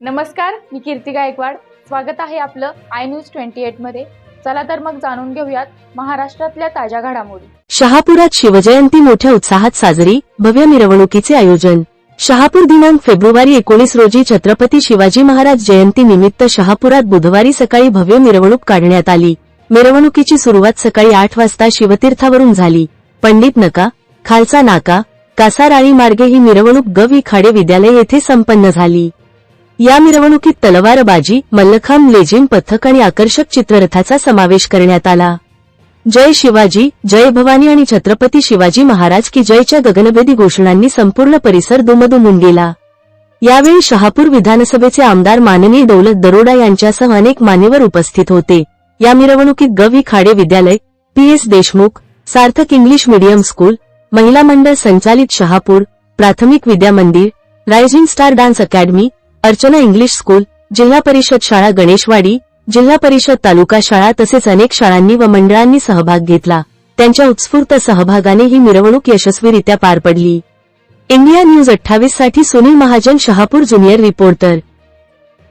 नमस्कार मी कीर्ती गायकवाड. स्वागत आहे आपलं आय न्यूज ट्वेंटी एटमध्ये. चला तर मग जाणून घेऊयात महाराष्ट्रातल्या ताज्या घडामोडी. शहापुरात शिवजयंती मोठ्या उत्साहात साजरी भव्य मिरवणुकीचे आयोजन. शहापूर दिनांक फेब्रुवारी एकोणीस रोजी छत्रपती शिवाजी महाराज जयंती निमित्त शहापुरात बुधवारी सकाळी भव्य मिरवणूक काढण्यात आली. मिरवणुकीची सुरुवात सकाळी आठ वाजता शिवतीर्थावरून झाली. पंडित नका खालसा नाका कासाराळी मार्गे ही मिरवणूक गवी खाडे विद्यालय येथे संपन्न झाली. या मिरवणुकीत तलवारबाजी मल्लखांब लेझिम पथक आणि आकर्षक चित्ररथाचा समावेश करण्यात आला. जय शिवाजी जय भवानी आणि छत्रपती शिवाजी महाराज की जयच्या गगनभेदी घोषणांनी संपूर्ण परिसर दुमदुमून गेला. यावेळी शहापूर विधानसभेचे आमदार माननीय दौलत दरोडा यांच्यासह अनेक मान्यवर उपस्थित होते. या मिरवणुकीत गवी खाडे विद्यालय P S Deshmukh Sarthak English medium school महिला मंडळ संचालित शहापूर प्राथमिक विद्या मंदिर rising star dance academy Archana English school जिल्हा परिषद शाळा गणेशवाडी जिल्हा परिषद तालुका शाळा तसेच अनेक शाळांनी व मंडळांनी सहभाग घेतला. त्यांच्या उत्स्फूर्त सहभागाने ही मिरवणूक यशस्वीरित्या पार पडली. इंडिया न्यूज अठ्ठावीससाठी सुनील महाजन शहापूर ज्युनियर रिपोर्टर.